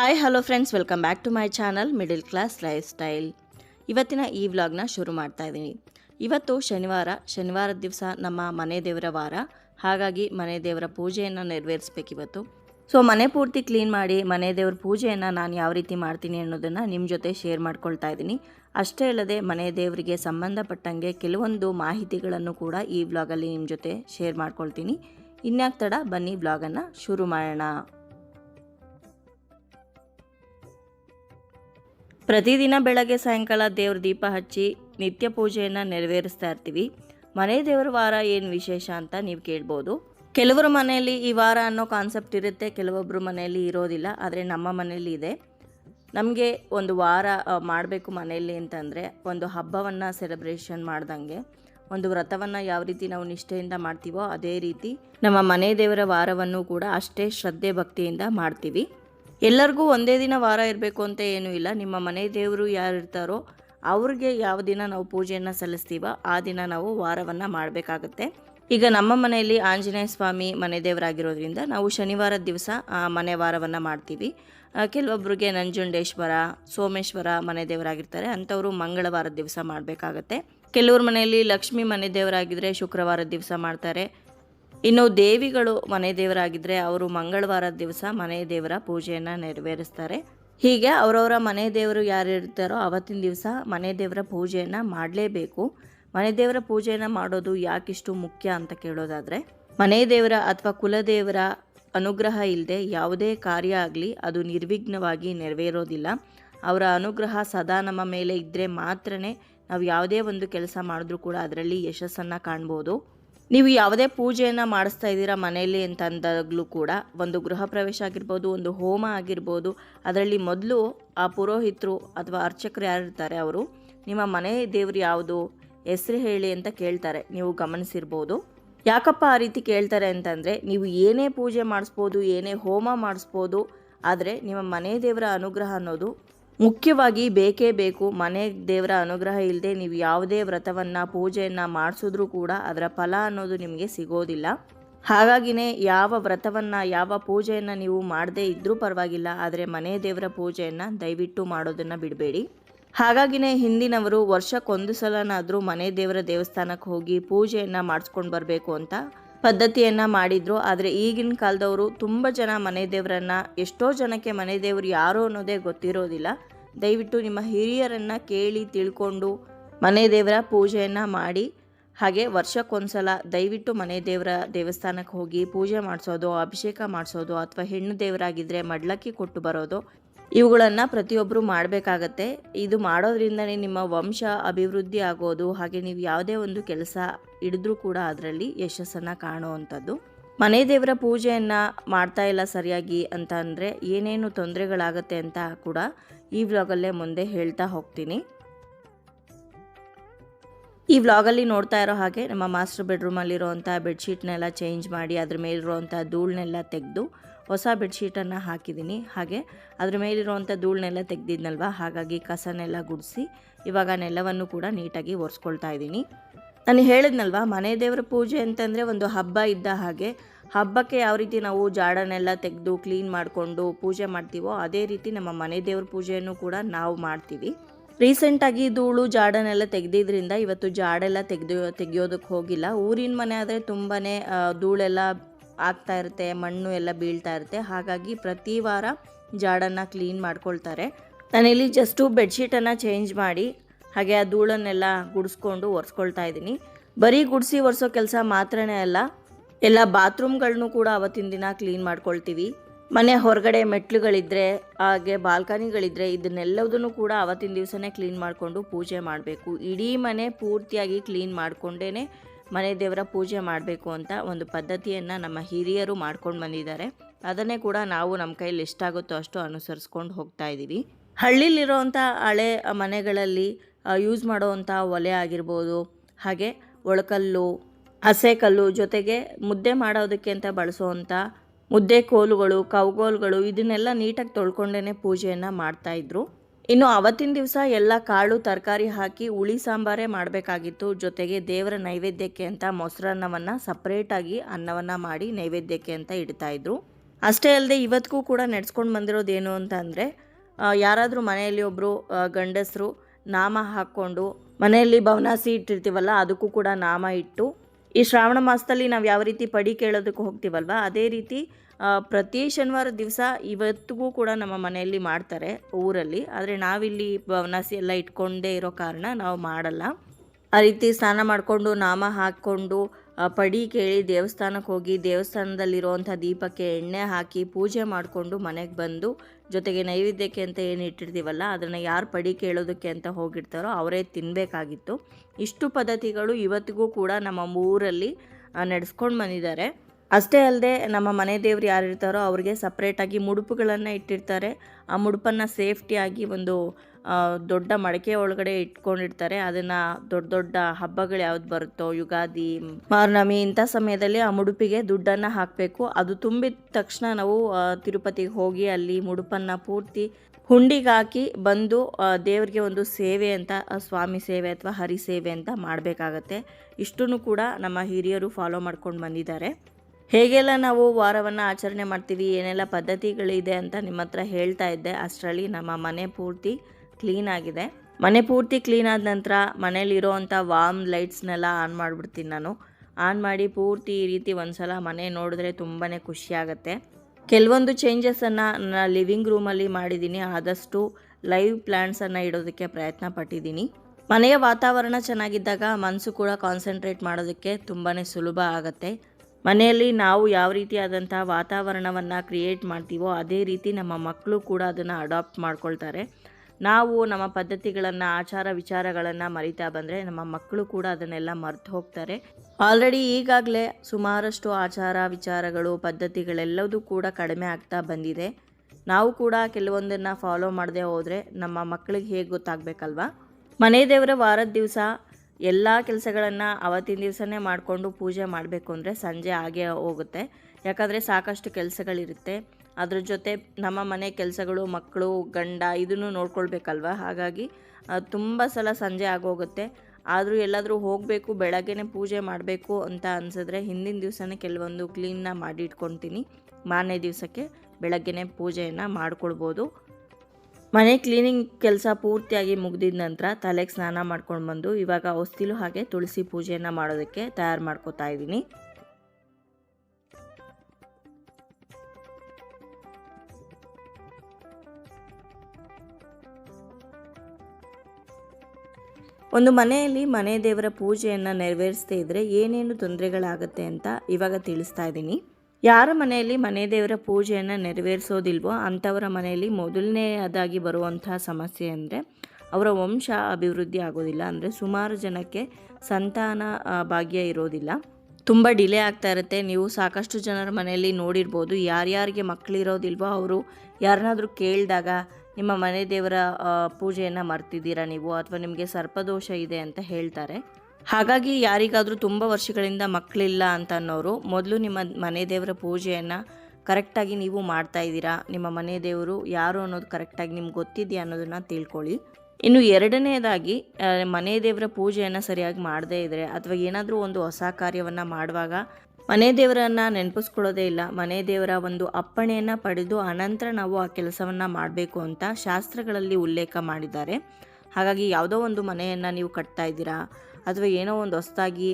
Hi hello friends welcome back to my channel middle class lifestyle ಇವತ್ತಿನ ಈ ವ್ಲಾಗ್ನ ಶುರು ಮಾಡ್ತಾ ಇದ್ದೀನಿ ಇವತ್ತು ಶನಿವಾರ, ಶನಿವಾರದ ದಿವಸ ನಮ್ಮ ಮನೆ ದೇವರ ವಾರ. ಹಾಗಾಗಿ ಮನೆ ದೇವರ ಪೂಜೆಯನ್ನು ನೆರವೇರಿಸ್ಬೇಕಿವತ್ತು ಸೊ ಮನೆ ಪೂರ್ತಿ ಕ್ಲೀನ್ ಮಾಡಿ, ಮನೆ ದೇವ್ರ ಪೂಜೆಯನ್ನು ನಾನು ಯಾವ ರೀತಿ ಮಾಡ್ತೀನಿ ಅನ್ನೋದನ್ನು ನಿಮ್ಮ ಜೊತೆ ಶೇರ್ ಮಾಡ್ಕೊಳ್ತಾ ಇದ್ದೀನಿ ಅಷ್ಟೇ ಅಲ್ಲದೆ ಮನೆ ದೇವರಿಗೆ ಸಂಬಂಧಪಟ್ಟಂಗೆ ಕೆಲವೊಂದು ಮಾಹಿತಿಗಳನ್ನು ಕೂಡ ಈ ವ್ಲಾಗಲ್ಲಿ ನಿಮ್ಮ ಜೊತೆ ಶೇರ್ ಮಾಡ್ಕೊಳ್ತೀನಿ. ಇನ್ಯಾಕ್ತಡ ಬನ್ನಿ ವ್ಲಾಗನ್ನು ಶುರು ಮಾಡೋಣ. ಪ್ರತಿದಿನ ಬೆಳಗ್ಗೆ ಸಾಯಂಕಾಲ ದೇವ್ರ ದೀಪ ಹಚ್ಚಿ ನಿತ್ಯ ಪೂಜೆಯನ್ನು ನೆರವೇರಿಸ್ತಾ ಇರ್ತೀವಿ. ಮನೆ ದೇವರ ವಾರ ಏನು ವಿಶೇಷ ಅಂತ ನೀವು ಕೇಳ್ಬೋದು. ಕೆಲವರ ಮನೆಯಲ್ಲಿ ಈ ವಾರ ಅನ್ನೋ ಕಾನ್ಸೆಪ್ಟ್ ಇರುತ್ತೆ ಕೆಲವೊಬ್ಬರು ಮನೆಯಲ್ಲಿ ಇರೋದಿಲ್ಲ, ಆದರೆ ನಮ್ಮ ಮನೆಯಲ್ಲಿ ಇದೆ. ನಮಗೆ ಒಂದು ವಾರ ಮಾಡಬೇಕು ಮನೆಯಲ್ಲಿ ಅಂತಂದರೆ ಒಂದು ಹಬ್ಬವನ್ನು ಸೆಲೆಬ್ರೇಷನ್ ಮಾಡ್ದಂಗೆ, ಒಂದು ವ್ರತವನ್ನು ಯಾವ ರೀತಿ ನಾವು ನಿಷ್ಠೆಯಿಂದ ಮಾಡ್ತೀವೋ ಅದೇ ರೀತಿ ನಮ್ಮ ಮನೆ ದೇವರ ವಾರವನ್ನು ಕೂಡ ಅಷ್ಟೇ ಶ್ರದ್ಧೆ ಭಕ್ತಿಯಿಂದ ಮಾಡ್ತೀವಿ. ಎಲ್ಲರಿಗೂ ಒಂದೇ ದಿನ ವಾರ ಇರಬೇಕು ಅಂತ ಏನೂ ಇಲ್ಲ. ನಿಮ್ಮ ಮನೆ ದೇವರು ಯಾರು ಇರ್ತಾರೋ ಅವ್ರಿಗೆ ಯಾವ ದಿನ ನಾವು ಪೂಜೆಯನ್ನು ಸಲ್ಲಿಸ್ತೀವೋ ಆ ದಿನ ನಾವು ವಾರವನ್ನು ಮಾಡಬೇಕಾಗತ್ತೆ. ಈಗ ನಮ್ಮ ಮನೆಯಲ್ಲಿ ಆಂಜನೇಯ ಸ್ವಾಮಿ ಮನೆ ದೇವರಾಗಿರೋದ್ರಿಂದ ನಾವು ಶನಿವಾರದ ದಿವಸ ಮನೆ ವಾರವನ್ನು ಮಾಡ್ತೀವಿ. ಕೆಲವೊಬ್ಬರಿಗೆ ನಂಜುಂಡೇಶ್ವರ, ಸೋಮೇಶ್ವರ ಮನೆ ದೇವರಾಗಿರ್ತಾರೆ. ಅಂಥವರು ಮಂಗಳವಾರದ ದಿವಸ ಮಾಡಬೇಕಾಗತ್ತೆ. ಕೆಲವ್ರ ಮನೆಯಲ್ಲಿ ಲಕ್ಷ್ಮಿ ಮನೆ ದೇವರಾಗಿದ್ದರೆ ಶುಕ್ರವಾರದ ದಿವಸ ಮಾಡ್ತಾರೆ. ಇನ್ನು ದೇವಿಗಳು ಮನೆ ದೇವರಾಗಿದ್ದರೆ ಅವರು ಮಂಗಳವಾರದ ದಿವಸ ಮನೆ ದೇವರ ಪೂಜೆಯನ್ನು ನೆರವೇರಿಸ್ತಾರೆ. ಹೀಗೆ ಅವರವರ ಮನೆ ದೇವರು ಯಾರು ಇರ್ತಾರೋ ಅವತ್ತಿನ ದಿವಸ ಮನೆ ದೇವರ ಪೂಜೆಯನ್ನು ಮಾಡಲೇಬೇಕು. ಮನೆ ದೇವರ ಪೂಜೆಯನ್ನು ಮಾಡೋದು ಯಾಕಿಷ್ಟು ಮುಖ್ಯ ಅಂತ ಕೇಳೋದಾದರೆ, ಮನೆ ದೇವರ ಅಥವಾ ಕುಲದೇವರ ಅನುಗ್ರಹ ಇಲ್ಲದೆ ಯಾವುದೇ ಕಾರ್ಯ ಆಗಲಿ ಅದು ನಿರ್ವಿಘ್ನವಾಗಿ ನೆರವೇರೋದಿಲ್ಲ. ಅವರ ಅನುಗ್ರಹ ಸದಾ ನಮ್ಮ ಮೇಲೆ ಇದ್ದರೆ ಮಾತ್ರನೇ ನಾವು ಯಾವುದೇ ಒಂದು ಕೆಲಸ ಮಾಡಿದ್ರೂ ಕೂಡ ಅದರಲ್ಲಿ ಯಶಸ್ಸನ್ನು ಕಾಣ್ಬೋದು. ನೀವು ಯಾವುದೇ ಪೂಜೆಯನ್ನು ಮಾಡಿಸ್ತಾ ಇದ್ದೀರಾ ಮನೆಯಲ್ಲಿ ಅಂತಂದಾಗಲೂ ಕೂಡ ಒಂದು ಗೃಹ ಪ್ರವೇಶ ಆಗಿರ್ಬೋದು, ಒಂದು ಹೋಮ ಆಗಿರ್ಬೋದು, ಅದರಲ್ಲಿ ಮೊದಲು ಆ ಪುರೋಹಿತರು ಅಥವಾ ಅರ್ಚಕರು ಯಾರಿರ್ತಾರೆ ಅವರು, ನಿಮ್ಮ ಮನೆ ದೇವರು ಯಾವುದು, ಹೆಸರು ಹೇಳಿ ಅಂತ ಕೇಳ್ತಾರೆ, ನೀವು ಗಮನಿಸಿರ್ಬೋದು. ಯಾಕಪ್ಪ ಆ ರೀತಿ ಕೇಳ್ತಾರೆ ಅಂತಂದರೆ, ನೀವು ಏನೇ ಪೂಜೆ ಮಾಡಿಸ್ಬೋದು, ಏನೇ ಹೋಮ ಮಾಡಿಸ್ಬೋದು, ಆದರೆ ನಿಮ್ಮ ಮನೆ ದೇವರ ಅನುಗ್ರಹ ಅನ್ನೋದು ಮುಖ್ಯವಾಗಿ ಬೇಕೇ ಬೇಕು. ಮನೆ ದೇವರ ಅನುಗ್ರಹ ಇಲ್ಲದೆ ನೀವು ಯಾವುದೇ ವ್ರತವನ್ನು, ಪೂಜೆಯನ್ನು ಮಾಡಿಸಿದ್ರೂ ಕೂಡ ಅದರ ಫಲ ಅನ್ನೋದು ನಿಮಗೆ ಸಿಗೋದಿಲ್ಲ. ಹಾಗಾಗಿನೇ ಯಾವ ವ್ರತವನ್ನು, ಯಾವ ಪೂಜೆಯನ್ನು ನೀವು ಮಾಡದೇ ಇದ್ದರೂ ಪರವಾಗಿಲ್ಲ, ಆದರೆ ಮನೆ ದೇವರ ಪೂಜೆಯನ್ನು ದಯವಿಟ್ಟು ಮಾಡೋದನ್ನು ಬಿಡಬೇಡಿ. ಹಾಗಾಗಿನೇ ಹಿಂದಿನವರು ವರ್ಷಕ್ಕೊಂದು ಸಲನಾದರೂ ಮನೆ ದೇವರ ದೇವಸ್ಥಾನಕ್ಕೆ ಹೋಗಿ ಪೂಜೆಯನ್ನು ಮಾಡಿಸ್ಕೊಂಡು ಬರಬೇಕು ಅಂತ ಪದ್ಧತಿಯನ್ನು ಮಾಡಿದ್ರು. ಆದರೆ ಈಗಿನ ಕಾಲದವರು ತುಂಬ ಜನ ಮನೆ ದೇವರನ್ನು, ಎಷ್ಟೋ ಜನಕ್ಕೆ ಮನೆ ದೇವರು ಯಾರು ಅನ್ನೋದೇ ಗೊತ್ತಿರೋದಿಲ್ಲ. ದಯವಿಟ್ಟು ನಿಮ್ಮ ಹಿರಿಯರನ್ನು ಕೇಳಿ ತಿಳ್ಕೊಂಡು ಮನೆ ದೇವರ ಪೂಜೆಯನ್ನು ಮಾಡಿ. ಹಾಗೆ ವರ್ಷಕ್ಕೊಂದ್ಸಲ ದಯವಿಟ್ಟು ಮನೆ ದೇವರ ದೇವಸ್ಥಾನಕ್ಕೆ ಹೋಗಿ ಪೂಜೆ ಮಾಡಿಸೋದು, ಅಭಿಷೇಕ ಮಾಡಿಸೋದು, ಅಥವಾ ಹೆಣ್ಣು ದೇವರಾಗಿದ್ದರೆ ಮಡ್ಲಕ್ಕಿ ಕೊಟ್ಟು ಬರೋದು ಇವುಗಳನ್ನು ಪ್ರತಿಯೊಬ್ಬರು ಮಾಡಬೇಕಾಗತ್ತೆ. ಇದು ಮಾಡೋದ್ರಿಂದನೇ ನಿಮ್ಮ ವಂಶ ಅಭಿವೃದ್ಧಿ ಆಗೋದು, ಹಾಗೆ ನೀವು ಯಾವುದೇ ಒಂದು ಕೆಲಸ ಹಿಡಿದ್ರೂ ಕೂಡ ಅದರಲ್ಲಿ ಯಶಸ್ಸನ್ನು ಕಾಣುವಂಥದ್ದು. ಮನೆ ದೇವರ ಪೂಜೆಯನ್ನು ಮಾಡ್ತಾ ಇಲ್ಲ ಸರಿಯಾಗಿ ಅಂತ ಅಂದರೆ ಏನೇನು ತೊಂದರೆಗಳಾಗತ್ತೆ ಅಂತ ಕೂಡ ಈ ವ್ಲಾಗಲ್ಲೇ ಮುಂದೆ ಹೇಳ್ತಾ ಹೋಗ್ತೀನಿ. ಈ ವ್ಲಾಗಲ್ಲಿ ನೋಡ್ತಾ ಇರೋ ಹಾಗೆ ನಮ್ಮ ಮಾಸ್ಟರ್ ಬೆಡ್ರೂಮಲ್ಲಿರೋವಂಥ ಬೆಡ್ಶೀಟ್ನೆಲ್ಲ ಚೇಂಜ್ ಮಾಡಿ ಅದ್ರ ಮೇಲಿರುವಂಥ ಧೂಳನ್ನೆಲ್ಲ ತೆಗೆದು ಹೊಸ ಬೆಡ್ಶೀಟನ್ನು ಹಾಕಿದ್ದೀನಿ. ಹಾಗೆ ಅದ್ರ ಮೇಲಿರುವಂಥ ಧೂಳನ್ನೆಲ್ಲ ತೆಗೆದಿದ್ನಲ್ವ? ಹಾಗಾಗಿ ಕಸನೆಲ್ಲ ಗುಡಿಸಿ ಇವಾಗ ನೆಲವನ್ನು ಕೂಡ ನೀಟಾಗಿ ಒರೆಸ್ಕೊಳ್ತಾ ಇದ್ದೀನಿ. ನಾನು ಹೇಳಿದ್ನಲ್ವ, ಮನೆ ದೇವರ ಪೂಜೆ ಅಂತಂದರೆ ಒಂದು ಹಬ್ಬ ಇದ್ದ ಹಾಗೆ ಹಬ್ಬಕ್ಕೆ ಯಾವ ರೀತಿ ನಾವು ಜಾಡನ್ನೆಲ್ಲ ತೆಗೆದು ಕ್ಲೀನ್ ಮಾಡಿಕೊಂಡು ಪೂಜೆ ಮಾಡ್ತೀವೋ ಅದೇ ರೀತಿ ನಮ್ಮ ಮನೆ ದೇವ್ರ ಪೂಜೆಯನ್ನು ಕೂಡ ನಾವು ಮಾಡ್ತೀವಿ. ರೀಸೆಂಟಾಗಿ ಧೂಳು, ಜಾಡನೆಲ್ಲ ತೆಗೆದಿದ್ರಿಂದ ಇವತ್ತು ಜಾಡೆಲ್ಲ ತೆಗೆದು ತೆಗೆಯೋದಕ್ಕೆ ಹೋಗಿಲ್ಲ. ಊರಿನ ಮನೆ ಆದರೆ ತುಂಬಾ ಧೂಳೆಲ್ಲ ಆಗ್ತಾ ಇರುತ್ತೆ, ಮಣ್ಣು ಎಲ್ಲ ಬೀಳ್ತಾ ಇರುತ್ತೆ. ಹಾಗಾಗಿ ಪ್ರತಿ ವಾರ ಜಾಡನ್ನು ಕ್ಲೀನ್ ಮಾಡ್ಕೊಳ್ತಾರೆ. ನಾನಿಲ್ಲಿ ಜಸ್ಟು ಬೆಡ್ಶೀಟನ್ನು ಚೇಂಜ್ ಮಾಡಿ, ಹಾಗೆ ಆ ಧೂಳನ್ನೆಲ್ಲ ಗುಡಿಸ್ಕೊಂಡು ಒರೆಸ್ಕೊಳ್ತಾ ಇದ್ದೀನಿ. ಬರೀ ಗುಡಿಸಿ ಒರೆಸೋ ಕೆಲಸ ಮಾತ್ರನೇ ಅಲ್ಲ, ಎಲ್ಲ ಬಾತ್ರೂಮ್ಗಳನ್ನೂ ಕೂಡ ಅವತ್ತಿನ ದಿನ ಕ್ಲೀನ್ ಮಾಡ್ಕೊಳ್ತೀವಿ. ಮನೆ ಹೊರಗಡೆ ಮೆಟ್ಲುಗಳಿದ್ರೆ, ಹಾಗೆ ಬಾಲ್ಕನಿಗಳಿದ್ರೆ ಇದನ್ನೆಲ್ಲದನ್ನು ಕೂಡ ಅವತ್ತಿನ ದಿವಸನೇ ಕ್ಲೀನ್ ಮಾಡಿಕೊಂಡು ಪೂಜೆ ಮಾಡಬೇಕು. ಇಡೀ ಮನೆ ಪೂರ್ತಿಯಾಗಿ ಕ್ಲೀನ್ ಮಾಡಿಕೊಂಡೇ ಮನೆ ದೇವರ ಪೂಜೆ ಮಾಡಬೇಕು ಅಂತ ಒಂದು ಪದ್ಧತಿಯನ್ನು ನಮ್ಮ ಹಿರಿಯರು ಮಾಡ್ಕೊಂಡು ಬಂದಿದ್ದಾರೆ. ಅದನ್ನೇ ಕೂಡ ನಾವು ನಮ್ಮ ಕೈಯಲ್ಲಿ ಎಷ್ಟಾಗುತ್ತೋ ಅಷ್ಟು ಅನುಸರಿಸ್ಕೊಂಡು ಹೋಗ್ತಾ ಇದ್ದೀವಿ ಹಳ್ಳಿಲಿರೋವಂಥ ಹಳೆ ಮನೆಗಳಲ್ಲಿ ಯೂಸ್ ಮಾಡೋವಂಥ ಒಲೆ ಆಗಿರ್ಬೋದು, ಹಾಗೆ ಒಳಕಲ್ಲು ಹಸೆಕಲ್ಲು ಜೊತೆಗೆ ಮುದ್ದೆ ಮಾಡೋದಕ್ಕೆ ಅಂತ ಬಳಸುವಂಥ ಮುದ್ದೆ ಕೋಲುಗಳು ಕೌಗೋಲುಗಳು ಇದನ್ನೆಲ್ಲ ನೀಟಾಗಿ ತೊಳ್ಕೊಂಡೇ ಪೂಜೆಯನ್ನು ಮಾಡ್ತಾಯಿದ್ರು ಇನ್ನು ಅವತ್ತಿನ ದಿವಸ ಎಲ್ಲ ಕಾಳು, ತರಕಾರಿ ಹಾಕಿ ಹುಳಿ ಸಾಂಬಾರೇ ಮಾಡಬೇಕಾಗಿತ್ತು. ಜೊತೆಗೆ ದೇವರ ನೈವೇದ್ಯಕ್ಕೆ ಅಂತ ಮೊಸರನ್ನವನ್ನು ಸಪ್ರೇಟಾಗಿ ಅನ್ನವನ್ನು ಮಾಡಿ ನೈವೇದ್ಯಕ್ಕೆ ಅಂತ ಇಡ್ತಾಯಿದ್ರು ಅಷ್ಟೇ ಅಲ್ಲದೆ ಇವತ್ತಿಗೂ ಕೂಡ ನಡೆಸ್ಕೊಂಡು ಬಂದಿರೋದೇನು ಅಂತ ಅಂದರೆ ಯಾರಾದರೂ ಮನೆಯಲ್ಲಿ ಒಬ್ಬರು ಗಂಡಸರು ನಾಮ ಹಾಕ್ಕೊಂಡು ಮನೆಯಲ್ಲಿ ಭವನಾಸಿ ಇಟ್ಟಿರ್ತೀವಲ್ಲ, ಅದಕ್ಕೂ ಕೂಡ ನಾಮ ಇಟ್ಟು, ಈ ಶ್ರಾವಣ ಮಾಸದಲ್ಲಿ ನಾವು ಯಾವ ರೀತಿ ಪಡಿ ಕೇಳೋದಕ್ಕೆ ಹೋಗ್ತೀವಲ್ವ, ಅದೇ ರೀತಿ ಪ್ರತಿ ಶನಿವಾರ ದಿವಸ ಇವತ್ತಿಗೂ ಕೂಡ ನಮ್ಮ ಮನೆಯಲ್ಲಿ ಮಾಡ್ತಾರೆ ಊರಲ್ಲಿ. ಆದರೆ ನಾವಿಲ್ಲಿ ನಸಿ ಎಲ್ಲ ಇಟ್ಕೊಂಡೇ ಇರೋ ಕಾರಣ ನಾವು ಮಾಡಲ್ಲ. ಆ ರೀತಿ ಸ್ನಾನ ಮಾಡಿಕೊಂಡು ನಾಮ ಹಾಕ್ಕೊಂಡು ಪಡಿ ಕೇಳಿ ದೇವಸ್ಥಾನಕ್ಕೆ ಹೋಗಿ ದೇವಸ್ಥಾನದಲ್ಲಿರುವಂಥ ದೀಪಕ್ಕೆ ಎಣ್ಣೆ ಹಾಕಿ ಪೂಜೆ ಮಾಡಿಕೊಂಡು ಮನೆಗೆ ಬಂದು, ಜೊತೆಗೆ ನೈವೇದ್ಯಕ್ಕೆ ಅಂತ ಏನು ಇಟ್ಟಿರ್ತೀವಲ್ಲ, ಅದನ್ನು ಯಾರು ಪಡಿ ಕೇಳೋದಕ್ಕೆ ಅಂತ ಹೋಗಿರ್ತಾರೋ ಅವರೇ ತಿನ್ನಬೇಕಾಗಿತ್ತು ಇಷ್ಟು ಪದ್ಧತಿಗಳು ಇವತ್ತಿಗೂ ಕೂಡ ನಮ್ಮ ಊರಲ್ಲಿ ನಡೆಸ್ಕೊಂಡು ಬಂದಿದ್ದಾರೆ. ಅಷ್ಟೇ ಅಲ್ಲದೆ ನಮ್ಮ ಮನೆ ದೇವ್ರು ಯಾರು ಇರ್ತಾರೋ ಅವ್ರಿಗೆ ಸಪ್ರೇಟಾಗಿ ಮುಡುಪುಗಳನ್ನು ಇಟ್ಟಿರ್ತಾರೆ. ಆ ಮುಡುಪನ್ನು ಸೇಫ್ಟಿಯಾಗಿ ಒಂದು ದೊಡ್ಡ ಮಡಕೆ ಒಳಗಡೆ ಇಟ್ಕೊಂಡಿರ್ತಾರೆ. ಅದನ್ನು ದೊಡ್ಡ ದೊಡ್ಡ ಹಬ್ಬಗಳು ಯಾವ್ದು ಬರುತ್ತೋ, ಯುಗಾದಿ ಮಾರ್ನಮಿ ಇಂಥ ಸಮಯದಲ್ಲಿ ಆ ಮುಡುಪಿಗೆ ದುಡ್ಡನ್ನು ಹಾಕಬೇಕು. ಅದು ತುಂಬಿದ ತಕ್ಷಣ ನಾವು ತಿರುಪತಿಗೆ ಹೋಗಿ ಅಲ್ಲಿ ಮುಡುಪನ್ನು ಪೂರ್ತಿ ಹುಂಡಿಗೆ ಹಾಕಿ ಬಂದು ದೇವರಿಗೆ ಒಂದು ಸೇವೆ ಅಂತ ಸ್ವಾಮಿ ಸೇವೆ ಅಥವಾ ಹರಿ ಸೇವೆ ಅಂತ ಮಾಡಬೇಕಾಗತ್ತೆ. ಇಷ್ಟನ್ನು ಕೂಡ ನಮ್ಮ ಹಿರಿಯರು ಫಾಲೋ ಮಾಡ್ಕೊಂಡು ಬಂದಿದ್ದಾರೆ. ಹೇಗೆಲ್ಲ ನಾವು ವಾರವನ್ನು ಆಚರಣೆ ಮಾಡ್ತೀವಿ, ಏನೆಲ್ಲ ಪದ್ಧತಿಗಳಿದೆ ಅಂತ ನಿಮ್ಮ ಹತ್ರ ಹೇಳ್ತಾ ಇದ್ದೆ. ಅಷ್ಟರಲ್ಲಿ ನಮ್ಮ ಮನೆ ಪೂರ್ತಿ ಕ್ಲೀನ್ ಆಗಿದೆ. ಮನೆ ಪೂರ್ತಿ ಕ್ಲೀನ್ ಆದ ನಂತರ ಮನೇಲಿರೋವಂಥ ವಾಮ್ ಲೈಟ್ಸ್ನೆಲ್ಲ ಆನ್ ಮಾಡಿಬಿಡ್ತೀನಿ ನಾನು. ಆನ್ ಮಾಡಿ ಪೂರ್ತಿ ಈ ರೀತಿ ಒಂದ್ಸಲ ಮನೆ ನೋಡಿದ್ರೆ ತುಂಬಾ ಖುಷಿಯಾಗತ್ತೆ ಕೆಲವೊಂದು ಚೇಂಜಸನ್ನು ನನ್ನ ಲಿವಿಂಗ್ ರೂಮಲ್ಲಿ ಮಾಡಿದ್ದೀನಿ. ಆದಷ್ಟು ಲೈವ್ ಪ್ಲ್ಯಾಂಟ್ಸನ್ನು ಇಡೋದಕ್ಕೆ ಪ್ರಯತ್ನ ಪಟ್ಟಿದ್ದೀನಿ. ಮನೆಯ ವಾತಾವರಣ ಚೆನ್ನಾಗಿದ್ದಾಗ ಮನಸ್ಸು ಕೂಡ ಕಾನ್ಸಂಟ್ರೇಟ್ ಮಾಡೋದಕ್ಕೆ ತುಂಬಾ ಸುಲಭ ಆಗುತ್ತೆ. ಮನೆಯಲ್ಲಿ ನಾವು ಯಾವ ರೀತಿಯಾದಂಥ ವಾತಾವರಣವನ್ನು ಕ್ರಿಯೇಟ್ ಮಾಡ್ತೀವೋ ಅದೇ ರೀತಿ ನಮ್ಮ ಮಕ್ಕಳು ಕೂಡ ಅದನ್ನು ಅಡಾಪ್ಟ್ ಮಾಡ್ಕೊಳ್ತಾರೆ. ನಾವು ನಮ್ಮ ಪದ್ಧತಿಗಳನ್ನು, ಆಚಾರ ವಿಚಾರಗಳನ್ನು ಮರಿತಾ ಬಂದರೆ ನಮ್ಮ ಮಕ್ಕಳು ಕೂಡ ಅದನ್ನೆಲ್ಲ ಮರೆತು ಹೋಗ್ತಾರೆ. ಆಲ್ರೆಡಿ ಈಗಾಗಲೇ ಸುಮಾರಷ್ಟು ಆಚಾರ ವಿಚಾರಗಳು ಪದ್ಧತಿಗಳೆಲ್ಲವೂ ಕೂಡ ಕಡಿಮೆ ಆಗ್ತಾ ಬಂದಿದೆ. ನಾವು ಕೂಡ ಕೆಲವೊಂದನ್ನು ಫಾಲೋ ಮಾಡದೆ ಹೋದರೆ ನಮ್ಮ ಮಕ್ಕಳಿಗೆ ಹೇಗೆ ಗೊತ್ತಾಗಬೇಕಲ್ವಾ? ಮನೆ ದೇವರ ವಾರದ ದಿವಸ ಎಲ್ಲ ಕೆಲಸಗಳನ್ನು ಅವತ್ತಿನ ದಿವಸನೇ ಮಾಡಿಕೊಂಡು ಪೂಜೆ ಮಾಡಬೇಕು ಅಂದರೆ ಸಂಜೆ ಆಗೇ ಹೋಗುತ್ತೆ. ಯಾಕಂದರೆ ಸಾಕಷ್ಟು ಕೆಲಸಗಳಿರುತ್ತೆ. ಅದ್ರ ಜೊತೆ ನಮ್ಮ ಮನೆ ಕೆಲಸಗಳು, ಮಕ್ಕಳು, ಗಂಡ ಇದನ್ನು ನೋಡ್ಕೊಳ್ಬೇಕಲ್ವ? ಹಾಗಾಗಿ ತುಂಬ ಸಲ ಸಂಜೆ ಆಗೋಗುತ್ತೆ. ಆದರೂ ಎಲ್ಲಾದರೂ ಹೋಗಬೇಕು ಬೆಳಗ್ಗೆ ಪೂಜೆ ಮಾಡಬೇಕು ಅಂತ ಅನಿಸಿದ್ರೆ ಹಿಂದಿನ ದಿವಸನೇ ಕೆಲವೊಂದು ಕ್ಲೀನ್ನ ಮಾಡಿ ಇಟ್ಕೊತೀನಿ ಮಾರನೇ ದಿವಸಕ್ಕೆ ಬೆಳಗ್ಗೆ ಪೂಜೆಯನ್ನು ಮಾಡ್ಕೊಳ್ಬೋದು. ಮನೆ ಕ್ಲೀನಿಂಗ್ ಕೆಲಸ ಪೂರ್ತಿಯಾಗಿ ಮುಗಿದಿದ ನಂತರ ತಲೆಗೆ ಸ್ನಾನ ಮಾಡ್ಕೊಂಡು ಬಂದು ಇವಾಗ ಹೊಸ್ತಿಲು ಹಾಗೆ ತುಳಸಿ ಪೂಜೆಯನ್ನು ಮಾಡೋದಕ್ಕೆ ತಯಾರು ಮಾಡ್ಕೋತಾ ಇದ್ದೀನಿ. ಒಂದು ಮನೆಯಲ್ಲಿ ಮನೆ ದೇವರ ಪೂಜೆಯನ್ನು ನೆರವೇರಿಸದೇ ಇದ್ದರೆ ಏನೇನು ತೊಂದರೆಗಳಾಗುತ್ತೆ ಅಂತ ಇವಾಗ ತಿಳಿಸ್ತಾ ಇದ್ದೀನಿ. ಯಾರ ಮನೆಯಲ್ಲಿ ಮನೆ ದೇವರ ಪೂಜೆಯನ್ನು ನೆರವೇರಿಸೋದಿಲ್ವೋ ಅಂಥವರ ಮನೆಯಲ್ಲಿ ಮೊದಲನೆಯದಾಗಿ ಬರುವಂತಹ ಸಮಸ್ಯೆ ಅಂದರೆ ಅವರ ವಂಶ ಅಭಿವೃದ್ಧಿ ಆಗೋದಿಲ್ಲ ಅಂದರೆ ಸುಮಾರು ಜನಕ್ಕೆ ಸಂತಾನ ಭಾಗ್ಯ ಇರೋದಿಲ್ಲ. ತುಂಬ ಡಿಲೇ ಆಗ್ತಾ ಇರುತ್ತೆ. ನೀವು ಸಾಕಷ್ಟು ಜನರ ಮನೆಯಲ್ಲಿ ನೋಡಿರ್ಬೋದು. ಯಾರ್ಯಾರಿಗೆ ಮಕ್ಕಳಿರೋದಿಲ್ವೋ ಅವರು ಯಾರನ್ನಾದರೂ ಕೇಳಿದಾಗ ನಿಮ್ಮ ಮನೆ ದೇವರ ಪೂಜೆಯನ್ನು ಮರ್ತಿದ್ದೀರಾ ನೀವು ಅಥವಾ ನಿಮಗೆ ಸರ್ಪದೋಷ ಇದೆ ಅಂತ ಹೇಳ್ತಾರೆ. ಹಾಗಾಗಿ ಯಾರಿಗಾದರೂ ತುಂಬ ವರ್ಷಗಳಿಂದ ಮಕ್ಕಳಿಲ್ಲ ಅಂತ ಅನ್ನೋರು, ಮೊದಲು ನಿಮ್ಮ ಮನೆ ದೇವರ ಪೂಜೆಯನ್ನು ಕರೆಕ್ಟಾಗಿ ನೀವು ಮಾಡ್ತಾ ಇದ್ದೀರಾ? ನಿಮ್ಮ ಮನೆ ದೇವರು ಯಾರು ಅನ್ನೋದು ಕರೆಕ್ಟಾಗಿ ನಿಮ್ಗೆ ಗೊತ್ತಿದೆಯಾ ಅನ್ನೋದನ್ನು ತಿಳ್ಕೊಳ್ಳಿ. ಇನ್ನು ಎರಡನೇದಾಗಿ ಮನೆ ದೇವರ ಪೂಜೆಯನ್ನು ಸರಿಯಾಗಿ ಮಾಡದೇ ಇದ್ದರೆ ಅಥವಾ ಏನಾದರೂ ಒಂದು ಹೊಸ ಕಾರ್ಯವನ್ನು ಮಾಡುವಾಗ ಮನೆ ದೇವರನ್ನು ನೆನಪಿಸ್ಕೊಳ್ಳೋದೇ ಇಲ್ಲ. ಮನೆ ದೇವರ ಒಂದು ಅಪ್ಪಣೆಯನ್ನು ಪಡೆದು ಅನಂತರ ನಾವು ಆ ಕೆಲಸವನ್ನು ಮಾಡಬೇಕು ಅಂತ ಶಾಸ್ತ್ರಗಳಲ್ಲಿ ಉಲ್ಲೇಖ ಮಾಡಿದ್ದಾರೆ. ಹಾಗಾಗಿ ಯಾವುದೋ ಒಂದು ಮನೆಯನ್ನು ನೀವು ಕಟ್ತಾ ಇದ್ದೀರಾ? ಅಥವಾ ಏನೋ ಒಂದು ಹೊಸದಾಗಿ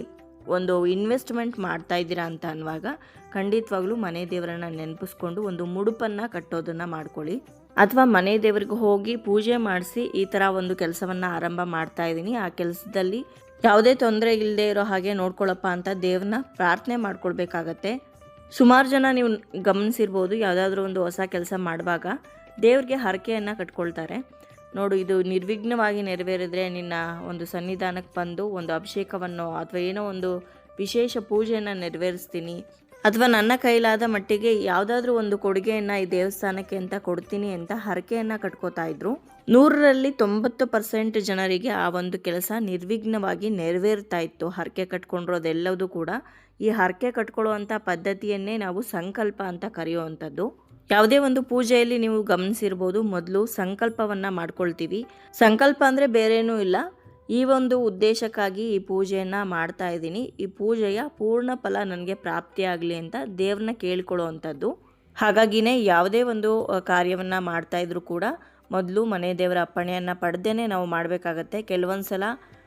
ಒಂದು ಇನ್ವೆಸ್ಟ್ಮೆಂಟ್ ಮಾಡ್ತಾ ಇದ್ದೀರಾ ಅಂತ ಅನ್ನುವಾಗ ಖಂಡಿತವಾಗ್ಲೂ ಮನೆ ದೇವರನ್ನ ನೆನಪಿಸ್ಕೊಂಡು ಒಂದು ಮುಡುಪನ್ನು ಕಟ್ಟೋದನ್ನು ಮಾಡ್ಕೊಳ್ಳಿ. ಅಥವಾ ಮನೆ ದೇವರಿಗೆ ಹೋಗಿ ಪೂಜೆ ಮಾಡಿಸಿ ಈ ಥರ ಒಂದು ಕೆಲಸವನ್ನು ಆರಂಭ ಮಾಡ್ತಾ ಇದ್ದೀನಿ. ಆ ಕೆಲಸದಲ್ಲಿ ಯಾವುದೇ ತೊಂದರೆ ಇಲ್ಲದೆ ಇರೋ ಹಾಗೆ ನೋಡ್ಕೊಳ್ಳಪ್ಪ ಅಂತ ದೇವ್ರನ್ನ ಪ್ರಾರ್ಥನೆ ಮಾಡ್ಕೊಳ್ಬೇಕಾಗತ್ತೆ. ಸುಮಾರು ಜನ ನೀವು ಗಮನಿಸಿರ್ಬೋದು, ಯಾವುದಾದ್ರೂ ಒಂದು ಹೊಸ ಕೆಲಸ ಮಾಡುವಾಗ ದೇವ್ರಿಗೆ ಹರಕೆಯನ್ನು ಕಟ್ಕೊಳ್ತಾರೆ. ನೋಡು, ಇದು ನಿರ್ವಿಘ್ನವಾಗಿ ನೆರವೇರಿದ್ರೆ ನಿನ್ನ ಒಂದು ಸನ್ನಿಧಾನಕ್ಕೆ ಬಂದು ಒಂದು ಅಭಿಷೇಕವನ್ನು ಅಥವಾ ಏನೋ ಒಂದು ವಿಶೇಷ ಪೂಜೆಯನ್ನು ನೆರವೇರಿಸ್ತೀನಿ. ಅಥವಾ ನನ್ನ ಕೈಲಾದ ಮಟ್ಟಿಗೆ ಯಾವುದಾದ್ರೂ ಒಂದು ಕೊಡುಗೆಯನ್ನು ಈ ದೇವಸ್ಥಾನಕ್ಕೆ ಅಂತ ಕೊಡ್ತೀನಿ ಅಂತ ಹರಕೆಯನ್ನು ಕಟ್ಕೋತಾ ಇದ್ರು. ನೂರರಲ್ಲಿ ತೊಂಬತ್ತು ಪರ್ಸೆಂಟ್ ಜನರಿಗೆ ಆ ಒಂದು ಕೆಲಸ ನಿರ್ವಿಘ್ನವಾಗಿ ನೆರವೇರ್ತಾ ಇತ್ತು. ಹರಕೆ ಕಟ್ಕೊಂಡಿರೋದೆಲ್ಲದೂ ಕೂಡ ಈ ಹರಕೆ ಕಟ್ಕೊಳ್ಳುವಂಥ ಪದ್ಧತಿಯನ್ನೇ ನಾವು ಸಂಕಲ್ಪ ಅಂತ ಕರೆಯುವಂಥದ್ದು. ಯಾವುದೇ ಒಂದು ಪೂಜೆಯಲ್ಲಿ ನೀವು ಗಮನಿಸಿರ್ಬೋದು, ಮೊದಲು ಸಂಕಲ್ಪವನ್ನು ಮಾಡ್ಕೊಳ್ತೀವಿ. ಸಂಕಲ್ಪ ಅಂದರೆ ಬೇರೇನೂ ಇಲ್ಲ. ಈ ಒಂದು ಉದ್ದೇಶಕ್ಕಾಗಿ ಈ ಪೂಜೆಯನ್ನು ಮಾಡ್ತಾ ಇದ್ದೀನಿ. ಈ ಪೂಜೆಯ ಪೂರ್ಣ ಫಲ ನನಗೆ ಪ್ರಾಪ್ತಿಯಾಗಲಿ ಅಂತ ದೇವ್ರನ್ನ ಕೇಳ್ಕೊಳ್ಳುವಂಥದ್ದು ಹಾಗಾಗಿನೇ ಯಾವುದೇ ಒಂದು ಕಾರ್ಯವನ್ನು ಮಾಡ್ತಾ ಇದ್ರೂ ಕೂಡ ಮೊದಲು ಮನೆ ದೇವರ ಅಪ್ಪಣೆಯನ್ನು ಪಡೆದೇನೆ ನಾವು ಮಾಡಬೇಕಾಗತ್ತೆ. ಕೆಲವೊಂದು ಸಲ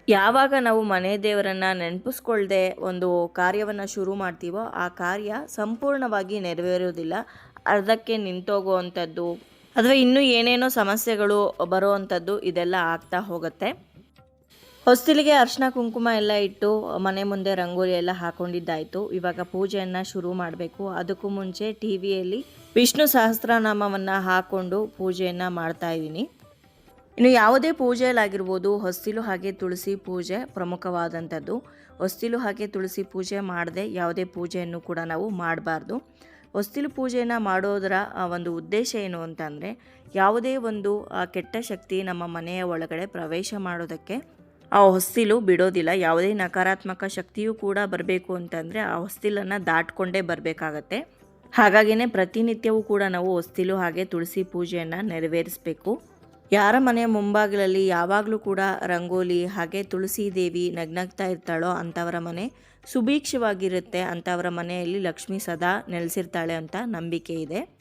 ಯಾವಾಗ ನಾವು ಮನೆ ದೇವರನ್ನು ನೆನಪಿಸ್ಕೊಳ್ಳದೆ ಒಂದು ಕಾರ್ಯವನ್ನು ಶುರು ಮಾಡ್ತೀವೋ, ಆ ಕಾರ್ಯ ಸಂಪೂರ್ಣವಾಗಿ ನೆರವೇರೋದಿಲ್ಲ. ಅರ್ಧಕ್ಕೆ ನಿಂತೋಗುವಂಥದ್ದು ಅಥವಾ ಇನ್ನೂ ಏನೇನೋ ಸಮಸ್ಯೆಗಳು ಬರುವಂಥದ್ದು ಇದೆಲ್ಲ ಆಗ್ತಾ ಹೋಗುತ್ತೆ. ಹೊಸ್ತಿಲಿಗೆ ಅರ್ಶಿನ ಕುಂಕುಮ ಎಲ್ಲ ಇಟ್ಟು ಮನೆ ಮುಂದೆ ರಂಗೋಲಿ ಎಲ್ಲ ಹಾಕೊಂಡಿದ್ದಾಯಿತು. ಇವಾಗ ಪೂಜೆಯನ್ನು ಶುರು ಮಾಡಬೇಕು. ಅದಕ್ಕೂ ಮುಂಚೆ ಟಿ ವಿಯಲ್ಲಿ ವಿಷ್ಣು ಸಹಸ್ರನಾಮವನ್ನು ಹಾಕ್ಕೊಂಡು ಪೂಜೆಯನ್ನು ಮಾಡ್ತಾ ಇದ್ದೀನಿ. ಇನ್ನು ಯಾವುದೇ ಪೂಜೆಯಲ್ಲಾಗಿರ್ಬೋದು, ಹೊಸ್ತಿಲು ಹಾಗೆ ತುಳಸಿ ಪೂಜೆ ಪ್ರಮುಖವಾದಂಥದ್ದು. ಹೊಸ್ತಿಲು ಹಾಗೆ ತುಳಸಿ ಪೂಜೆ ಮಾಡದೆ ಯಾವುದೇ ಪೂಜೆಯನ್ನು ಕೂಡ ನಾವು ಮಾಡಬಾರ್ದು. ಹೊಸ್ತಿಲು ಪೂಜೆಯನ್ನು ಮಾಡೋದರ ಒಂದು ಉದ್ದೇಶ ಏನು ಅಂತಂದರೆ ಯಾವುದೇ ಒಂದು ಕೆಟ್ಟ ಶಕ್ತಿ ನಮ್ಮ ಮನೆಯ ಒಳಗಡೆ ಪ್ರವೇಶ ಮಾಡೋದಕ್ಕೆ ಆ ಹೊಸ್ತಿಲು ಬಿಡೋದಿಲ್ಲ. ಯಾವುದೇ ನಕಾರಾತ್ಮಕ ಶಕ್ತಿಯೂ ಕೂಡ ಬರಬೇಕು ಅಂತಂದರೆ ಆ ಹೊಸ್ತಿಲನ್ನು ದಾಟ್ಕೊಂಡೇ ಬರಬೇಕಾಗತ್ತೆ. ಹಾಗಾಗಿನೇ ಪ್ರತಿನಿತ್ಯವೂ ಕೂಡ ನಾವು ಹೊಸ್ತಿಲು ಹಾಗೆ ತುಳಸಿ ಪೂಜೆಯನ್ನು ನೆರವೇರಿಸಬೇಕು. ಯಾರ ಮನೆಯ ಮುಂಭಾಗಲಲ್ಲಿ ಯಾವಾಗಲೂ ಕೂಡ ರಂಗೋಲಿ ಹಾಗೆ ತುಳಸಿ ದೇವಿ ನಗ್ನಗ್ತಾ ಇರ್ತಾಳೋ ಅಂಥವರ ಮನೆ ಸುಭೀಕ್ಷವಾಗಿರುತ್ತೆ ಅಂತ ಅವರ ಮನೆಯಲ್ಲಿ ಲಕ್ಷ್ಮಿ ಸದಾ ನೆಲೆಸಿರ್ತಾಳೆ ಅಂತ ನಂಬಿಕೆ ಇದೆ.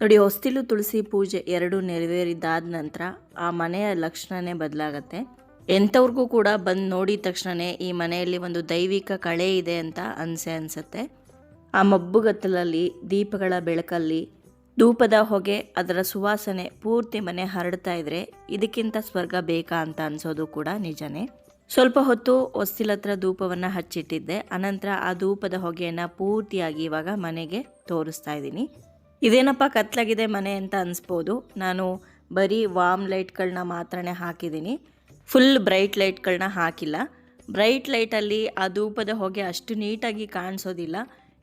ನೋಡಿ, ಹೊಸ್ತಿಲು ತುಳಸಿ ಪೂಜೆ ಎರಡು ನೆರವೇರಿದ್ದಾದ ನಂತರ ಆ ಮನೆಯ ಲಕ್ಷಣನೇ ಬದಲಾಗತ್ತೆ. ಎಂಥವ್ರಿಗೂ ಕೂಡ ಬಂದು ನೋಡಿದ ತಕ್ಷಣವೇ ಈ ಮನೆಯಲ್ಲಿ ಒಂದು ದೈವಿಕ ಕಳೆ ಇದೆ ಅಂತ ಅನಿಸೆ ಅನಿಸುತ್ತೆ. ಆ ಮಬ್ಬುಗತ್ತಲಲ್ಲಿ ದೀಪಗಳ ಬೆಳಕಲ್ಲಿ, ಧೂಪದ ಹೊಗೆ ಅದರ ಸುವಾಸನೆ ಪೂರ್ತಿ ಮನೆ ಹರಡ್ತಾ ಇದ್ರೆ ಇದಕ್ಕಿಂತ ಸ್ವರ್ಗ ಬೇಕಾ ಅಂತ ಅನ್ಸೋದು ಕೂಡ ನಿಜನೇ. ಸ್ವಲ್ಪ ಹೊತ್ತು ಹೊಸ್ತಿಲ ಹತ್ರ ಧೂಪವನ್ನು ಹಚ್ಚಿಟ್ಟಿದ್ದೆ. ಅನಂತರ ಆ ಧೂಪದ ಹೊಗೆಯನ್ನು ಪೂರ್ತಿಯಾಗಿ ಇವಾಗ ಮನೆಗೆ ತೋರಿಸ್ತಾ ಇದ್ದೀನಿ. ಇದೇನಪ್ಪ ಕತ್ಲಾಗಿದೆ ಮನೆ ಅಂತ ಅನಿಸ್ಬೋದು. ನಾನು ಬರೀ ವಾಮ್ ಲೈಟ್ಗಳನ್ನ ಮಾತ್ರನೇ ಹಾಕಿದ್ದೀನಿ. ಫುಲ್ ಬ್ರೈಟ್ ಲೈಟ್ಗಳನ್ನ ಹಾಕಿಲ್ಲ. ಬ್ರೈಟ್ ಲೈಟಲ್ಲಿ ಆ ಧೂಪದ ಹೊಗೆ ಅಷ್ಟು ನೀಟಾಗಿ ಕಾಣಿಸೋದಿಲ್ಲ.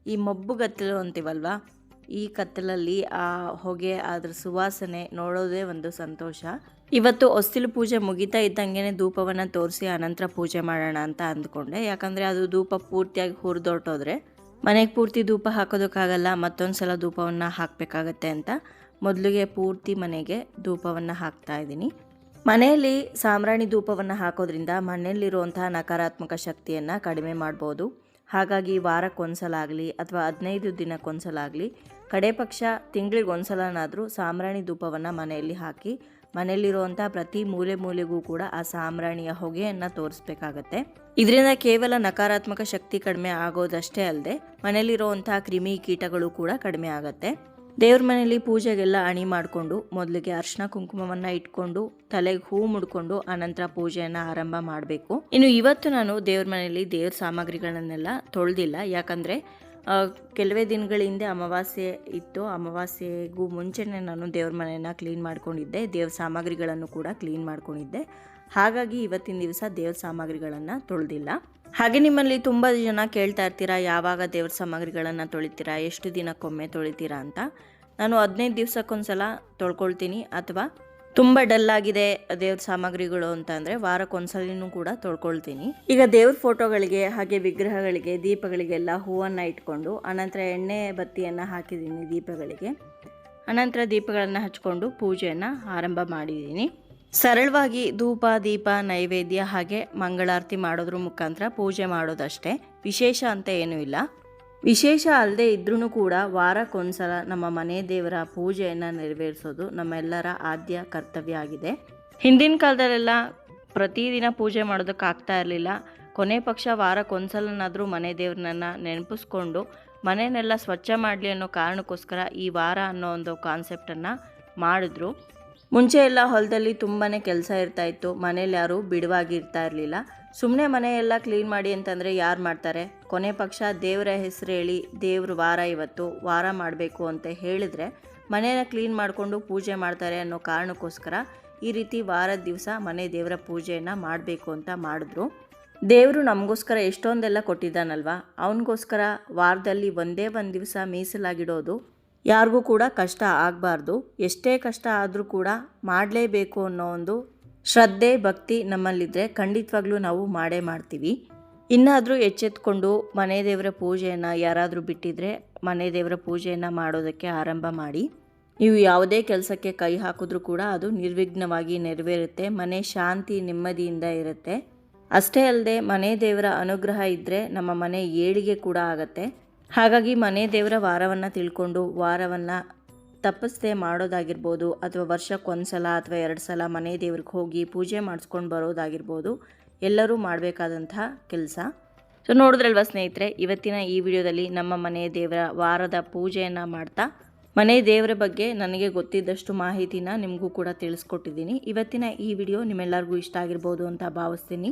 ಈ ಮಬ್ಬು ಕತ್ತಲು ಅಂತೀವಲ್ವಾ? ಈ ಕತ್ತಲಲ್ಲಿ ಆ ಹೊಗೆ ಅದರ ಸುವಾಸನೆ ನೋಡೋದೇ ಒಂದು ಸಂತೋಷ. ಇವತ್ತು ಹೊಸ್ತಿಲು ಪೂಜೆ ಮುಗಿತಾ ಇದ್ದಂಗೆ ಧೂಪವನ್ನು ತೋರಿಸಿ ಅನಂತರ ಪೂಜೆ ಮಾಡೋಣ ಅಂತ ಅಂದ್ಕೊಂಡೆ. ಯಾಕಂದರೆ ಅದು ಧೂಪ ಪೂರ್ತಿಯಾಗಿ ಹುರಿದೊಟ್ಟೋದ್ರೆ ಮನೆಗೆ ಪೂರ್ತಿ ಧೂಪ ಹಾಕೋದಕ್ಕಾಗಲ್ಲ ಮತ್ತೊಂದು ಸಲ ಧೂಪವನ್ನು ಹಾಕಬೇಕಾಗತ್ತೆ ಅಂತ. ಮೊದಲಿಗೆ ಪೂರ್ತಿ ಮನೆಗೆ ಧೂಪವನ್ನು ಹಾಕ್ತಾ ಇದ್ದೀನಿ. ಮನೆಯಲ್ಲಿ ಸಾಮ್ರಾಣಿ ಧೂಪವನ್ನು ಹಾಕೋದ್ರಿಂದ ಮನೆಯಲ್ಲಿರುವಂತಹ ನಕಾರಾತ್ಮಕ ಶಕ್ತಿಯನ್ನು ಕಡಿಮೆ ಮಾಡ್ಬೋದು. ಹಾಗಾಗಿ ವಾರಕ್ಕೊಂದ್ಸಲಾಗಲಿ ಅಥವಾ ಹದಿನೈದು ದಿನಕ್ಕೊಂದ್ಸಲಾಗಲಿ ಕಡೆ ಪಕ್ಷ ತಿಂಗಳಿಗೆ ಒಂದ್ಸಲನಾದರೂ ಸಾಂಬ್ರಾಣಿ ಧೂಪವನ್ನು ಮನೆಯಲ್ಲಿ ಹಾಕಿ ಮನೆಯಲ್ಲಿರುವಂಥ ಪ್ರತಿ ಮೂಲೆ ಮೂಲೆಗೂ ಕೂಡ ಆ ಸಾಂಬ್ರಾಣಿಯ ಹೊಗೆಯನ್ನು ತೋರಿಸ್ಬೇಕಾಗತ್ತೆ. ಇದರಿಂದ ಕೇವಲ ನಕಾರಾತ್ಮಕ ಶಕ್ತಿ ಕಡಿಮೆ ಆಗೋದಷ್ಟೇ ಅಲ್ಲದೆ ಮನೆಯಲ್ಲಿರುವಂಥ ಕ್ರಿಮಿ ಕೀಟಗಳು ಕೂಡ ಕಡಿಮೆ ಆಗತ್ತೆ. ದೇವ್ರ ಮನೆಯಲ್ಲಿ ಪೂಜೆಗೆಲ್ಲ ಅಣಿ ಮಾಡಿಕೊಂಡು ಮೊದಲಿಗೆ ಅರ್ಶಿನ ಕುಂಕುಮವನ್ನು ಇಟ್ಕೊಂಡು ತಲೆಗೆ ಹೂ ಮುಡ್ಕೊಂಡು ಆನಂತರ ಪೂಜೆಯನ್ನು ಆರಂಭ ಮಾಡಬೇಕು. ಇನ್ನು ಇವತ್ತು ನಾನು ದೇವ್ರ ಮನೆಯಲ್ಲಿ ದೇವ್ರ ಸಾಮಗ್ರಿಗಳನ್ನೆಲ್ಲ ತೊಳೆದಿಲ್ಲ. ಯಾಕಂದರೆ ಕೆಲವೇ ದಿನಗಳ ಹಿಂದೆ ಅಮಾವಾಸ್ಯೆ ಇತ್ತು. ಅಮಾವಾಸ್ಯೆಗೂ ಮುಂಚೆನೇ ನಾನು ದೇವ್ರ ಮನೆಯನ್ನು ಕ್ಲೀನ್ ಮಾಡ್ಕೊಂಡಿದ್ದೆ. ದೇವ್ರ ಸಾಮಗ್ರಿಗಳನ್ನು ಕೂಡ ಕ್ಲೀನ್ ಮಾಡ್ಕೊಂಡಿದ್ದೆ. ಹಾಗಾಗಿ ಇವತ್ತಿನ ದಿವಸ ದೇವ್ರ ಸಾಮಗ್ರಿಗಳನ್ನು ತೊಳೆದಿಲ್ಲ. ಹಾಗೆ ನಿಮ್ಮಲ್ಲಿ ತುಂಬ ಜನ ಕೇಳ್ತಾ ಇರ್ತೀರಾ, ಯಾವಾಗ ದೇವ್ರ ಸಾಮಗ್ರಿಗಳನ್ನು ತೊಳಿತೀರಾ, ಎಷ್ಟು ದಿನಕ್ಕೊಮ್ಮೆ ತೊಳಿತೀರಾ ಅಂತ. ನಾನು ಹದಿನೈದು ದಿವ್ಸಕ್ಕೊಂದ್ಸಲ ತೊಳ್ಕೊಳ್ತೀನಿ. ಅಥವಾ ತುಂಬ ಡಲ್ ಆಗಿದೆ ದೇವ್ರ ಸಾಮಗ್ರಿಗಳು ಅಂತ ಅಂದರೆ ವಾರಕ್ಕೊಂದ್ಸಲಿನೂ ಕೂಡ ತೊಳ್ಕೊಳ್ತೀನಿ. ಈಗ ದೇವ್ರ ಫೋಟೋಗಳಿಗೆ ಹಾಗೆ ವಿಗ್ರಹಗಳಿಗೆ, ದೀಪಗಳಿಗೆಲ್ಲ ಹೂವನ್ನು ಇಟ್ಕೊಂಡು ಅನಂತರ ಎಣ್ಣೆ ಬತ್ತಿಯನ್ನು ಹಾಕಿದ್ದೀನಿ ದೀಪಗಳಿಗೆ. ಅನಂತರ ದೀಪಗಳನ್ನು ಹಚ್ಕೊಂಡು ಪೂಜೆಯನ್ನು ಆರಂಭ ಮಾಡಿದ್ದೀನಿ. ಸರಳವಾಗಿ ಧೂಪ, ದೀಪ, ನೈವೇದ್ಯ ಹಾಗೆ ಮಂಗಳಾರತಿ ಮಾಡೋದ್ರ ಮುಖಾಂತರ ಪೂಜೆ ಮಾಡೋದಷ್ಟೇ. ವಿಶೇಷ ಅಂತ ಏನೂ ಇಲ್ಲ. ವಿಶೇಷ ಅಲ್ಲದೆ ಇದ್ರೂ ಕೂಡ ವಾರಕ್ಕೊಂದ್ಸಲ ನಮ್ಮ ಮನೆ ದೇವರ ಪೂಜೆಯನ್ನು ನೆರವೇರಿಸೋದು ನಮ್ಮೆಲ್ಲರ ಆದ್ಯ ಕರ್ತವ್ಯ ಆಗಿದೆ. ಹಿಂದಿನ ಕಾಲದಲ್ಲೆಲ್ಲ ಪ್ರತಿದಿನ ಪೂಜೆ ಮಾಡೋದಕ್ಕಾಗ್ತಾ ಇರಲಿಲ್ಲ. ಕೊನೆ ಪಕ್ಷ ವಾರಕ್ಕೊಂದ್ಸಲನಾದರೂ ಮನೆ ದೇವ್ರನ್ನ ನೆನಪಿಸ್ಕೊಂಡು ಮನೆಯನ್ನೆಲ್ಲ ಸ್ವಚ್ಛ ಮಾಡಲಿ ಅನ್ನೋ ಕಾರಣಕ್ಕೋಸ್ಕರ ಈ ವಾರ ಅನ್ನೋ ಒಂದು ಕಾನ್ಸೆಪ್ಟನ್ನು ಮಾಡಿದ್ರು. ಮುಂಚೆ ಎಲ್ಲ ಹೊಲದಲ್ಲಿ ತುಂಬಾ ಕೆಲಸ ಇರ್ತಾ ಇತ್ತು. ಮನೇಲಿ ಯಾರೂ ಬಿಡುವಾಗಿರ್ತಾ ಇರಲಿಲ್ಲ. ಸುಮ್ಮನೆ ಮನೆಯೆಲ್ಲ ಕ್ಲೀನ್ ಮಾಡಿ ಅಂತಂದರೆ ಯಾರು ಮಾಡ್ತಾರೆ? ಕೊನೆ ಪಕ್ಷ ದೇವರ ಹೆಸರು ಹೇಳಿ ದೇವ್ರ ವಾರ ಇವತ್ತು, ವಾರ ಮಾಡಬೇಕು ಅಂತ ಹೇಳಿದರೆ ಮನೆಯ ಕ್ಲೀನ್ ಮಾಡಿಕೊಂಡು ಪೂಜೆ ಮಾಡ್ತಾರೆ ಅನ್ನೋ ಕಾರಣಕ್ಕೋಸ್ಕರ ಈ ರೀತಿ ವಾರದ ದಿವಸ ಮನೆ ದೇವರ ಪೂಜೆಯನ್ನು ಮಾಡಬೇಕು ಅಂತ ಮಾಡಿದ್ರು. ದೇವರು ನಮಗೋಸ್ಕರ ಎಷ್ಟೊಂದೆಲ್ಲ ಕೊಟ್ಟಿದ್ದಾನಲ್ವಾ? ಅವನಿಗೋಸ್ಕರ ವಾರದಲ್ಲಿ ಒಂದೇ ಒಂದು ದಿವಸ ಮೀಸಲಾಗಿಡೋದು ಯಾರಿಗೂ ಕೂಡ ಕಷ್ಟ ಆಗಬಾರ್ದು. ಎಷ್ಟೇ ಕಷ್ಟ ಆದರೂ ಕೂಡ ಮಾಡಲೇಬೇಕು ಅನ್ನೋ ಒಂದು ಶ್ರದ್ಧೆ, ಭಕ್ತಿ ನಮ್ಮಲ್ಲಿದ್ದರೆ ಖಂಡಿತವಾಗ್ಲೂ ನಾವು ಮಾಡೇ ಮಾಡ್ತೀವಿ. ಇನ್ನಾದರೂ ಎಚ್ಚೆತ್ಕೊಂಡು ಮನೆ ದೇವರ ಪೂಜೆಯನ್ನು ಯಾರಾದರೂ ಬಿಟ್ಟಿದ್ರೆ ಮನೆ ದೇವರ ಪೂಜೆಯನ್ನು ಮಾಡೋದಕ್ಕೆ ಆರಂಭ ಮಾಡಿ. ನೀವು ಯಾವುದೇ ಕೆಲಸಕ್ಕೆ ಕೈ ಹಾಕಿದ್ರೂ ಕೂಡ ಅದು ನಿರ್ವಿಘ್ನವಾಗಿ ನೆರವೇರುತ್ತೆ, ಮನೆ ಶಾಂತಿ ನೆಮ್ಮದಿಯಿಂದ ಇರುತ್ತೆ. ಅಷ್ಟೇ ಅಲ್ಲದೆ ಮನೆ ದೇವರ ಅನುಗ್ರಹ ಇದ್ದರೆ ನಮ್ಮ ಮನೆ ಏಳಿಗೆ ಕೂಡ ಆಗತ್ತೆ. ಹಾಗಾಗಿ ಮನೆ ದೇವರ ವಾರವನ್ನು ತಿಳ್ಕೊಂಡು ವಾರವನ್ನು ತಪ್ಪಿಸದೆ ಮಾಡೋದಾಗಿರ್ಬೋದು ಅಥವಾ ವರ್ಷಕ್ಕೊಂದ್ಸಲ ಅಥವಾ ಎರಡು ಸಲ ಮನೆ ದೇವ್ರಿಗೆ ಹೋಗಿ ಪೂಜೆ ಮಾಡಿಸ್ಕೊಂಡು ಬರೋದಾಗಿರ್ಬೋದು ಎಲ್ಲರೂ ಮಾಡಬೇಕಾದಂಥ ಕೆಲಸ. ಸೊ ನೋಡಿದ್ರಲ್ವ ಸ್ನೇಹಿತರೆ, ಇವತ್ತಿನ ಈ ವಿಡಿಯೋದಲ್ಲಿ ನಮ್ಮ ಮನೆ ದೇವರ ವಾರದ ಪೂಜೆಯನ್ನು ಮಾಡ್ತಾ, ಮನೆ ದೇವರ ಬಗ್ಗೆ ನನಗೆ ಗೊತ್ತಿದ್ದಷ್ಟು ಮಾಹಿತಿನ ನಿಮಗೂ ಕೂಡ ತಿಳಿಸ್ಕೊಟ್ಟಿದ್ದೀನಿ. ಇವತ್ತಿನ ಈ ವಿಡಿಯೋ ನಿಮ್ಮೆಲ್ಲರಿಗೂ ಇಷ್ಟ ಆಗಿರ್ಬೋದು ಅಂತ ಭಾವಿಸ್ತೀನಿ.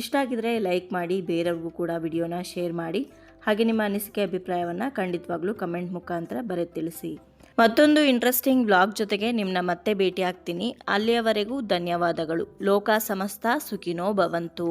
ಇಷ್ಟ ಆಗಿದರೆ ಲೈಕ್ ಮಾಡಿ, ಬೇರೆಯವ್ರಿಗೂ ಕೂಡ ವಿಡಿಯೋನ ಶೇರ್ ಮಾಡಿ. ಹಾಗೆ ನಿಮ್ಮ ಅನಿಸಿಕೆ ಅಭಿಪ್ರಾಯವನ್ನು ಖಂಡಿತವಾಗ್ಲೂ ಕಮೆಂಟ್ ಮುಖಾಂತರ ಬರೆದು ತಿಳಿಸಿ. ಮತ್ತೊಂದು ಇಂಟ್ರೆಸ್ಟಿಂಗ್ ಬ್ಲಾಗ್ ಜೊತೆಗೆ ನಿಮ್ಮನ್ನ ಮತ್ತೆ ಭೇಟಿ ಆಗ್ತೀನಿ ಅಲ್ಲಿಯವರೆಗೂ ಧನ್ಯವಾದಗಳು. ಲೋಕ ಸಮಸ್ತ ಸುಖಿನೋ ಭವಂತು.